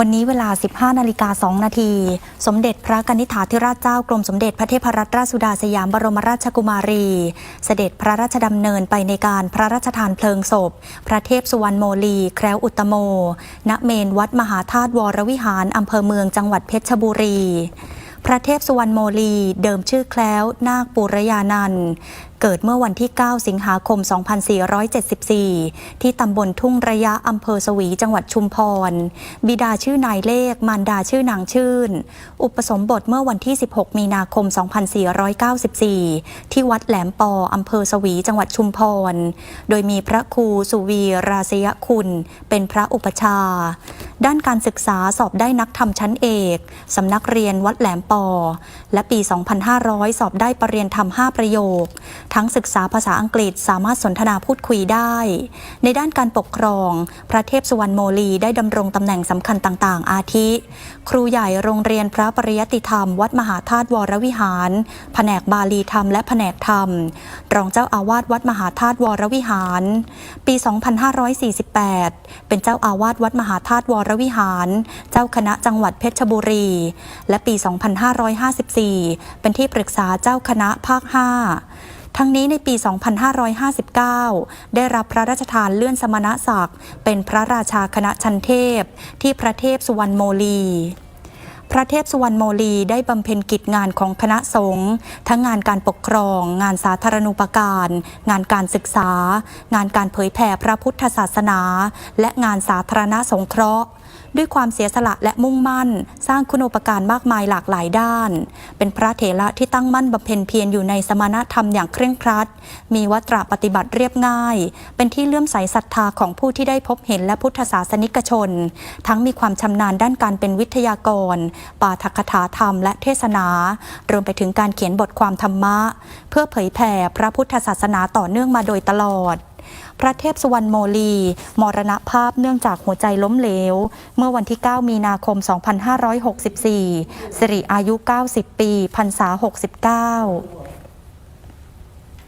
วันนี้เวลา 15 นาฬิกา 2 นาที สมเด็จพระกนิษฐาธิราชเจ้ากรมสมเด็จพระเทพรัตนราชสุดาสยามบรมราชกุมารี เสด็จพระราชดำเนินไปในการพระราชทานเพลิงศพ พระเทพสุวรรณโมลี แคล้วอุตตโม ณ เมนวัดมหาธาตุวรวิหารอำเภอเมืองจังหวัดเพชรบุรี พระเทพสุวรรณโมลี เดิมชื่อแคล้ว นาคปุรยานันท์เกิดเมื่อวันที่ 9 สิงหาคม 2474 ที่ตำบลทุ่งระยะอำเภอสวีจังหวัดชุมพร บิดาชื่อนายเลข มารดาชื่อนางชื่น อุปสมบทเมื่อวันที่ 16 มีนาคม 2494 ที่วัดแหลมปออำเภอสวีจังหวัดชุมพร โดยมีพระครูสุวีราศยคุณ เป็นพระอุปชา ด้านการศึกษาสอบได้นักธรรมชั้นเอกสำนักเรียนวัดแหลมปอ และปี 2500 สอบได้ปรริญญาธรรม 5 ประโยค ทั้งศึกษาภาษาอังกฤษสามารถสนทนาพูดคุยได้ ในด้านการปกครอง พระเทพสุวรรณโมลีได้ดำรงตำแหน่งสำคัญต่างๆ อาทิ ครูใหญ่โรงเรียนพระปริยติธรรม วัดมหาธาตุวรวิหาร แผนกบาลีธรรมและแผนกธรรม รองเจ้าอาวาสวัดมหาธาตุวรวิหาร ปี 2548 เป็นเจ้าอาวาสวัดมหาธาตุวรรวิหาร เจ้าคณะจังหวัดเพชรบุรี และปี 2554 เป็นที่ปรึกษาเจ้าคณะภาค 5ทั้งนี้ในปี 2559 ได้รับพระราชทานเลื่อนสมณศักดิ์ เป็นพระราชาคณะชันเทพ ที่พระเทพสุวรรณโมลี พระเทพสุวรรณโมลีได้บำเพ็ญกิจงานของคณะสงฆ์ทั้งงานการปกครอง งานสาธารณูปการ งานการศึกษา งานการเผยแผ่พระพุทธศาสนา และงานสาธารณสงเคราะห์ ด้วยความเสียสละและมุ่งมั่น สร้างคุณูปการมากมายหลากหลายด้าน เป็นพระเถระที่ตั้งมั่นบำเพ็ญเพียรอยู่ในสมณธรรมอย่างเคร่งครัด มีวัตรปฏิบัติเรียบง่าย เป็นที่เลื่อมใสศรัทธาของผู้ที่ได้พบเห็นและพุทธศาสนิกชน ทั้งมีความชำนาญด้านการเป็นวิทยากร ปาฐกถาธรรมและเทศนารวมไปถึงการเขียนบทความธรรมะ เพื่อเผยแผ่พระพุทธศาสนาต่อเนื่องมาโดยตลอด พระเทพสุวรรณโมลี มรณภาพเนื่องจากหัวใจล้มเหลว เมื่อวันที่ 9 มีนาคม 2564 สิริอายุ 90 ปีพรรษา 69